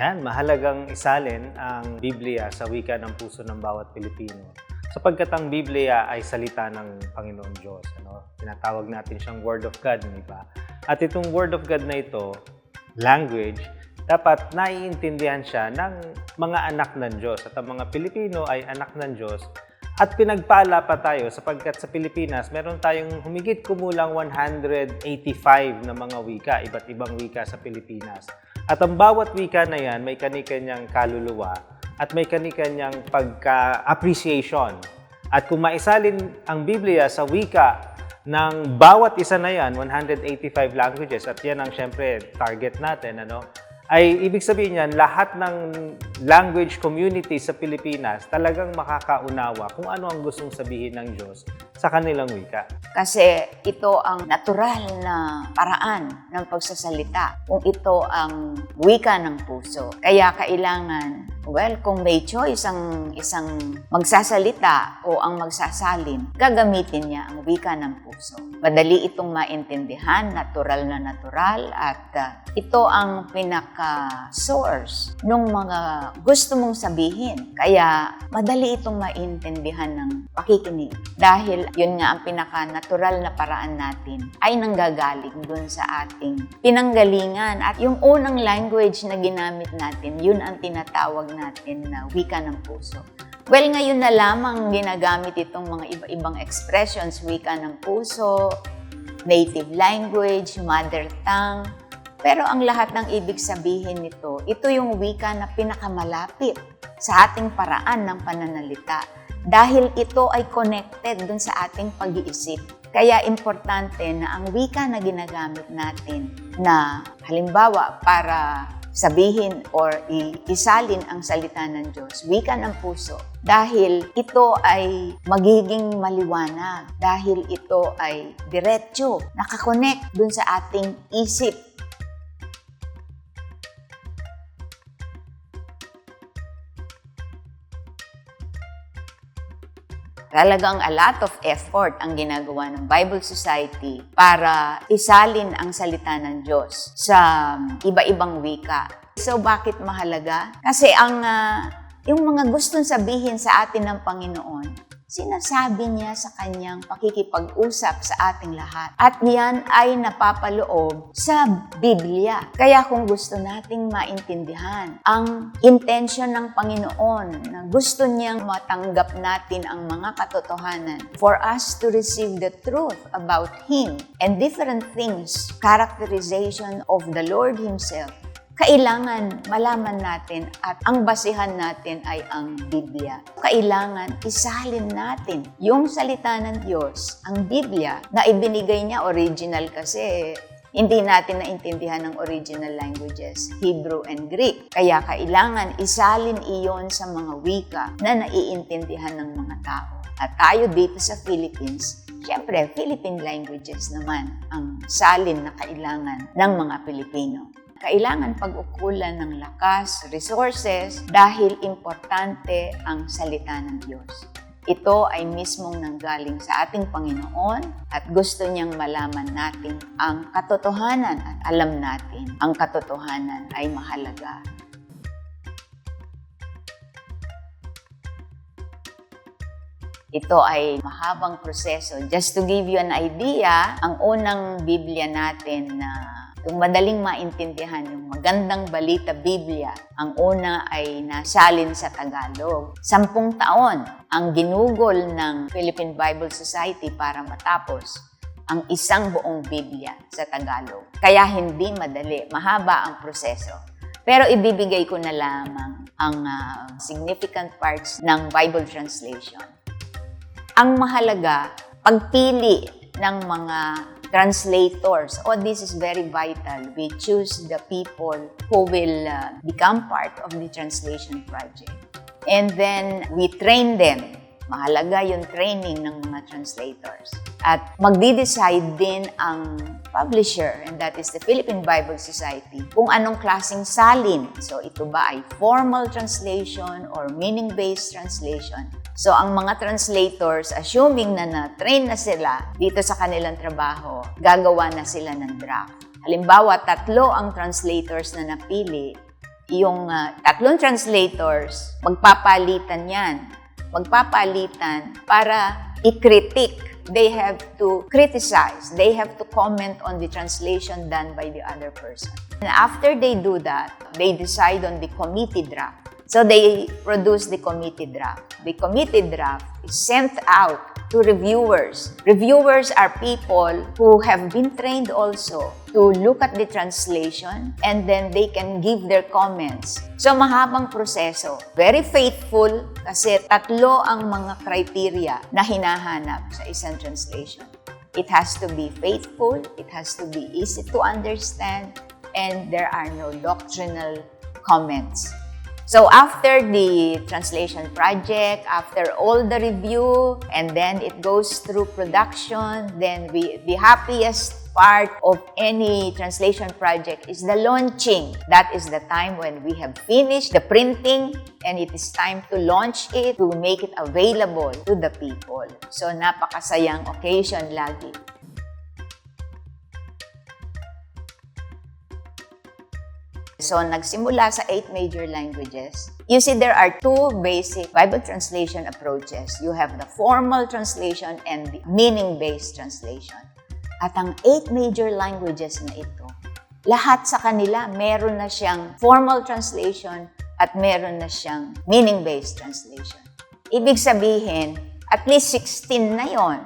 Yan, mahalagang isalin ang Biblia sa wika ng puso ng bawat Pilipino. Sapagkat ang Biblia ay salita ng Panginoon Diyos. Ano? Tinatawag natin siyang Word of God, di ba? At itong Word of God na ito, language, dapat naiintindihan siya ng mga anak ng Diyos. At ang mga Pilipino ay anak ng Diyos. At pinagpala pa tayo sapagkat sa Pilipinas, meron tayong humigit kumulang 185 na mga wika, iba't ibang wika sa Pilipinas. At ang bawat wika na yan may kanikanyang kaluluwa at may kanikanyang pagka-appreciation. At kung maisalin ang Biblia sa wika ng bawat isa na yan, 185 languages, at yan ang syempre target natin, ano, ay ibig sabihin yan, lahat ng language community sa Pilipinas talagang makakaunawa kung ano ang gustong sabihin ng Diyos sa kanilang wika. Kasi ito ang natural na paraan ng pagsasalita. Kung ito ang wika ng puso. Kaya kailangan, well, kung may choice ang isang magsasalita o ang magsasalin, gagamitin niya ang wika ng puso. Madali itong maintindihan, natural na natural, at uh, ito ang pinaka-source ng mga gusto mong sabihin. Kaya madali itong maintindihan ng pakikinig. Dahil yun nga ang pinaka-natural na paraan natin ay nanggagaling dun sa ating pinanggalingan. At yung unang language na ginamit natin, yun ang tinatawag natin na wika ng puso. Well, ngayon na lamang ginagamit itong mga iba-ibang expressions, wika ng puso, native language, mother tongue. Pero ang lahat ng ibig sabihin nito, ito yung wika na pinakamalapit sa ating paraan ng pananalita dahil ito ay connected dun sa ating pag-iisip. Kaya importante na ang wika na ginagamit natin na halimbawa para sabihin or isalin ang salita ng Diyos, wika ng puso, dahil ito ay magiging maliwanag, dahil ito ay diretso, nakakonect dun sa ating isip, Talagang a lot of effort ang ginagawa ng Bible Society para isalin ang salita ng Diyos sa iba-ibang wika. So bakit mahalaga? Kasi ang uh, yung mga gustong sabihin sa atin ng Panginoon, sinasabi niya sa kanyang pakikipag-usap sa ating lahat. At yan ay napapaloob sa Biblia. Kaya kung gusto nating maintindihan ang intention ng Panginoon na gusto niyang matanggap natin ang mga katotohanan for us to receive the truth about Him and different things, characterization of the Lord Himself, kailangan malaman natin at ang basihan natin ay ang Biblia. Kailangan isalin natin yung salita ng Diyos, ang Biblia, na ibinigay niya original kasi hindi natin naintindihan ng original languages, Hebrew and Greek. Kaya kailangan isalin iyon sa mga wika na naiintindihan ng mga tao. At tayo dito sa Philippines, Siyempre, Philippine languages naman ang salin na kailangan ng mga Pilipino kailangan pag-ukulan ng lakas, resources, dahil importante ang salita ng Diyos. Ito ay mismong nanggaling sa ating Panginoon at gusto niyang malaman natin ang katotohanan at alam natin ang katotohanan ay mahalaga. Ito ay mahabang proseso. Just to give you an idea, ang unang Biblia natin na Itong madaling maintindihan, yung magandang balita Biblia, ang una ay nasalin sa Tagalog. Sampung taon ang ginugol ng Philippine Bible Society para matapos ang isang buong Biblia sa Tagalog. Kaya hindi madali, mahaba ang proseso. Pero ibibigay ko na lamang ang uh, significant parts ng Bible translation. Ang mahalaga, pagpili ng mga translators. Oh, this is very vital. We choose the people who will uh, become part of the translation project. And then we train them. Mahalaga yung training ng mga translators. At magdi-decide din ang publisher, and that is the Philippine Bible Society, kung anong klaseng salin. So ito ba ay formal translation or meaning-based translation? So, ang mga translators, assuming na na-train na sila dito sa kanilang trabaho, gagawa na sila ng draft. Halimbawa, tatlo ang translators na napili, Yung ah, tatlong translators, magpapalitan yan. Magpapalitan para i-critique. They have to criticize. They have to comment on the translation done by the other person. And after they do that, they decide on the committee draft. So they produce the committee draft. The committee draft is sent out to reviewers. Reviewers are people who have been trained also to look at the translation and then they can give their comments. So mahabang proseso. Very faithful kasi tatlo ang mga criteria na hinahanap sa isang translation. It has to be faithful, it has to be easy to understand, and there are no doctrinal comments. So after the translation project, after all the review, and then it goes through production, then we the happiest part of any translation project is the launching. That is the time when we have finished the printing and it is time to launch it, to make it available to the people. So napakasayang occasion lagi. So, nagsimula sa eight major languages. You see, there are two basic Bible translation approaches. You have the formal translation and the meaning-based translation. At ang eight major languages na ito, lahat sa kanila meron na siyang formal translation at meron na siyang meaning-based translation. Ibig sabihin, at least 16 na yon.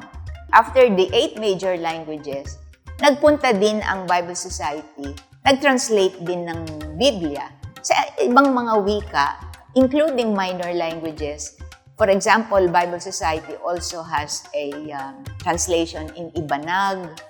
After the eight major languages, nagpunta din ang Bible Society, nag-translate din ng Biblia sa ibang mga wika, including minor languages. For example, Bible Society also has a um, translation in Ibanag,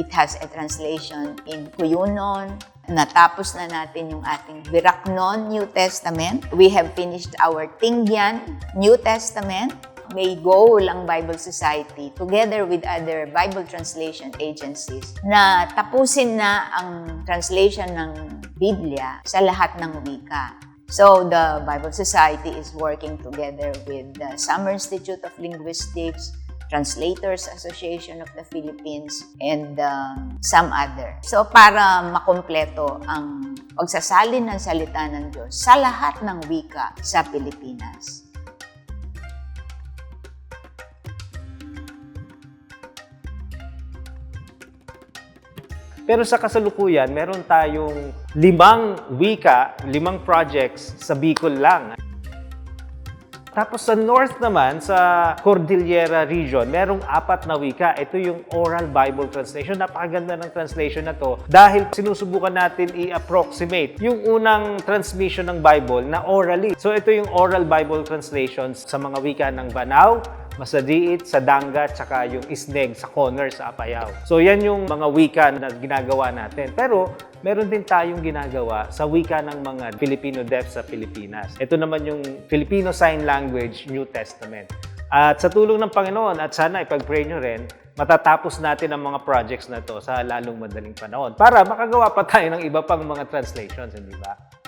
it has a translation in Kuyunon, natapos na natin yung ating Biraknon New Testament. We have finished our Tingyan New Testament. May goal ang Bible Society together with other Bible translation agencies na tapusin na ang translation ng Biblia sa lahat ng wika. So the Bible Society is working together with the Summer Institute of Linguistics, Translators Association of the Philippines, and um, some other. So para makompleto ang pagsasalin ng salita ng Diyos sa lahat ng wika sa Pilipinas. Pero sa kasalukuyan, meron tayong limang wika, limang projects sa Bicol lang. Tapos sa north naman, sa Cordillera region, merong apat na wika. Ito yung oral Bible translation. Napakaganda ng translation na to dahil sinusubukan natin i-approximate yung unang transmission ng Bible na orally. So ito yung oral Bible translations sa mga wika ng Banao, Masadiit, sa Danga, tsaka yung Isneg sa corner sa Apayao. So yan yung mga wika na ginagawa natin. Pero meron din tayong ginagawa sa wika ng mga Filipino deaf sa Pilipinas. Ito naman yung Filipino Sign Language New Testament. At sa tulong ng Panginoon at sana ipag-pray nyo rin, matatapos natin ang mga projects na to sa lalong madaling panahon para makagawa pa tayo ng iba pang mga translations, hindi ba?